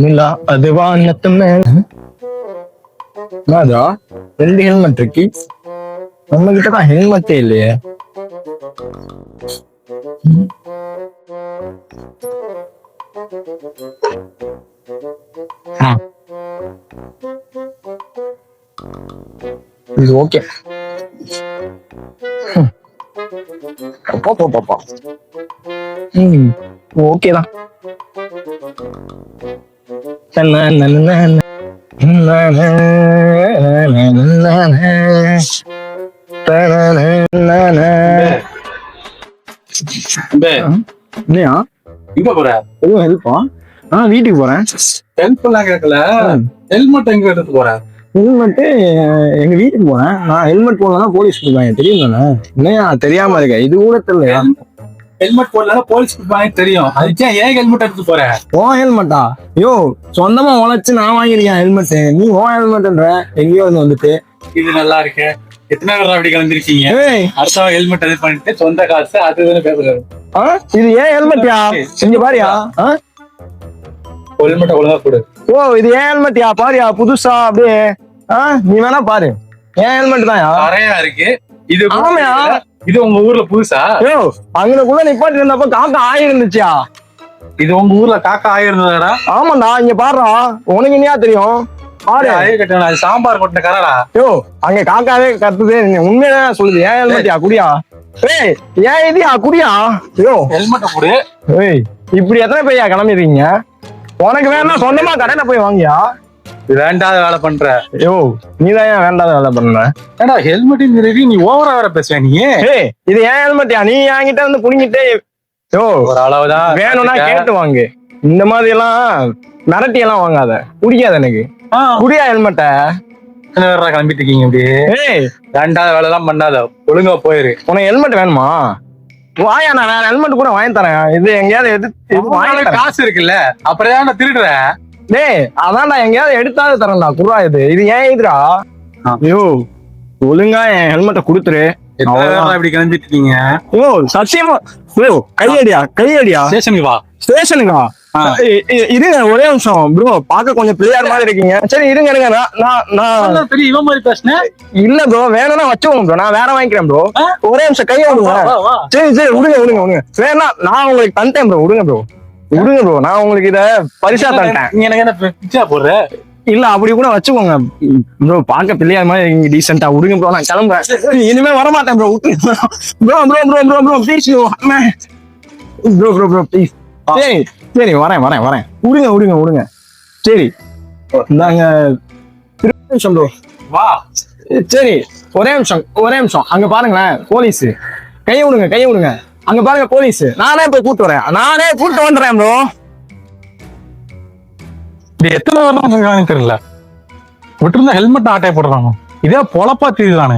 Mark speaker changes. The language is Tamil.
Speaker 1: நிலா அது வானத்து மேல. என்னடா ரெண்டு ஹெல்மெட் இருக்கு. நம்ம கிட்ட தான் ஹெல்மெட்டே இல்லையே. இது ஓகே போ போ போ, போ. ம் ஓகே தான். தன்னா நன்னா இல்லையா
Speaker 2: எங்க போற?
Speaker 1: எதுவும் ஹெல்ப்பா? வீட்டுக்கு போறேன்.
Speaker 2: ஹெல்ப் எல்லாம் கேட்கல ஹெல்மெட் எங்க எடுத்து போற?
Speaker 1: ஹெல்மெட்டு எங்க வீட்டுக்கு போறேன். நான் ஹெல்மெட் போடலாம் போலீஸ் கொடுப்பாங்க. தெரியுங்களா இல்லையா தெரியாம இருக்க. இது கூட தெரியலையா?
Speaker 2: ஹெல்மெட் போடலாம் போலீஸ் கொடுப்பாங்க தெரியும். அதுக்கே ஏன் ஹெல்மெட் எடுத்து போற?
Speaker 1: ஓ ஹெல்மெட்டா யோ சொந்தமா உழைச்சு நான் வாங்கியிருக்கேன் ஹெல்மெட் நீ ஓ ஹெல்மெட்ன்ற எங்கேயோ வந்து வந்துட்டு.
Speaker 2: இது நல்லா இருக்கு. எத்தனை பேர் அப்படி கலந்துருக்கீங்க? அடுத்தவங்க ஹெல்மெட் இது பண்ணிட்டு சொந்த காசு அது இதுன்னு பேசுறாரு
Speaker 1: இது ஏன் ஹெல்மெட்யா இங்க பாரியா?
Speaker 2: ஹெல்மெட் ஒழுங்கா கொடு.
Speaker 1: ஓ இது ஏன் ஹெல்மெட்யா பாரியா புதுசா அப்படியே. நீ வேணா பாரு. ஏன் ஹெல்மெட் தான்யா?
Speaker 2: நிறையா இருக்கு. இது
Speaker 1: ஆமாயா.
Speaker 2: இது உங்க ஊர்ல புதுசா?
Speaker 1: அங்கனக்குள்ள நிப்பாட்டி இருந்தப்ப காக்கா ஆயி இருந்துச்சியா
Speaker 2: இது உங்க ஊர்ல காக்கா ஆயிருந்ததா
Speaker 1: ஆமாண்டா இங்க பாருடா. உனக்கு என்னையா தெரியும். பாரு.
Speaker 2: அது சாம்பார் கொட்டின கரடா
Speaker 1: யோ அங்க காக்காவே கத்துது. உண்மையா சொல்லுது. ஏன் ஹெல்மெட்யா குடியா? ஏய் ஏன் இதுயா குடியா? யோ.
Speaker 2: ஹெல்மெட் கொடு.
Speaker 1: ஏய் இப்படி எத்தனை பேயா கிளம்பிடுறீங்க உனக்கு வேணா சொந்தமா கடையில போய் வாங்கியா?
Speaker 2: வேண்டாத வேலை பண்ற.
Speaker 1: யோ நீதான் ஏன் வேண்டாத வேலை பண்ண?
Speaker 2: ஏடா ஹெல்மெட் நீ ஓவரா வேற பேசுவ நீ?
Speaker 1: ஏய் இது ஏன் ஹெல்மெட்யா நீ என்கிட்ட வந்து புடிங்கிட்டே யோ
Speaker 2: ஒரு அளவுதான்.
Speaker 1: வேணும்னா கேட்டு வாங்கு. இந்த மாதிரி எல்லாம் மிரட்டி எல்லாம் வாங்காத குடிக்காத எனக்கு குடியா ஹெல்மெட்ட
Speaker 2: கிளம்பிட்டு இருக்கீங்க இப்படி? வேண்டாத வேலை எல்லாம் பண்ணாத. ஒழுங்கா போயிரு.
Speaker 1: உனக்கு ஹெல்மெட் வேணுமா? வாயா நான் ஹெல்மெட் கூட வாங்கி தரேன். இது எங்கேயாவது எது
Speaker 2: காசு இருக்குல்ல? அப்புறம் ஏன்டா
Speaker 1: டேய் அதான்டா எங்கேயாவது எடுத்தாவது தரேன்டா குர்ரா இது. இது ஏன் இதுடா. ஐயோ ஒழுங்கா என் ஹெல்மெட்டை கொடுத்துரு.
Speaker 2: இப்படி கிளம்பிட்டு இருக்கீங்க?
Speaker 1: ஓ சத்தியமா. ஓ கையடியா கையடியா?
Speaker 2: ஸ்டேஷனுக்கு வா.
Speaker 1: ஸ்டேஷனுக்கா? இ- இருங்க ஒரே நிமிஷம். ப்ரோ பார்க்க கொஞ்சம் பிளேயர் மாதிரி இருக்கீங்க. சரி இருங்க இருங்க நான் நான்
Speaker 2: பெரிய இவன் மாதிரி பேசுன?
Speaker 1: இல்ல ப்ரோ வேணும்னா வச்சுக்கோங்க ப்ரோ. நான் வேற வாங்கிக்கிறேன் ப்ரோ? ஒரே நிமிஷம் கையை விடுங்க.
Speaker 2: வா, வா.
Speaker 1: சரி சரி விடுங்க விடுங்க விடுங்க. வேணா நான் உங்களுக்கு தந்தேன் ப்ரோ. விடுங்க ப்ரோ. விடுங்க ப்ரோ நான் உங்களுக்கு இத பரிசா
Speaker 2: நீ எனக்கு என்ன பிச்சா போடுற?
Speaker 1: இல்ல அப்படி கூட வச்சுக்கோங்க. ப்ரோ பார்க்க பிள்ளையார் மாதிரி இருக்கீங்க டீசெண்டா விடுங்க ப்ரோ நான் கிளம்புறேன். இனிமே வர மாட்டேன் bro bro bro bro bro bro please bro bro bro please சரி. சரி வரேன் வரேன் வரேன். விடுங்க விடுங்க விடுங்க. சரி. நாங்க நிமிஷம் ப்ரோ
Speaker 2: வா.
Speaker 1: சரி ஒரே நிமிஷம் ஒரே நிமிஷம். அங்க பாருங்களேன் போலீஸ் கையை விடுங்க கையை விடுங்க. அங்க பாருங்க போலீஸ் நானே போய் கூட்டு வரேன். நானே கூட்டு வந்துடுறேன் ப்ரோ
Speaker 2: இது எத்தனை பேர் தெரியல. விட்டுருந்தா ஹெல்மெட் ஆட்டையை போடுறாங்க இதே பொழப்பா தெரியுதானே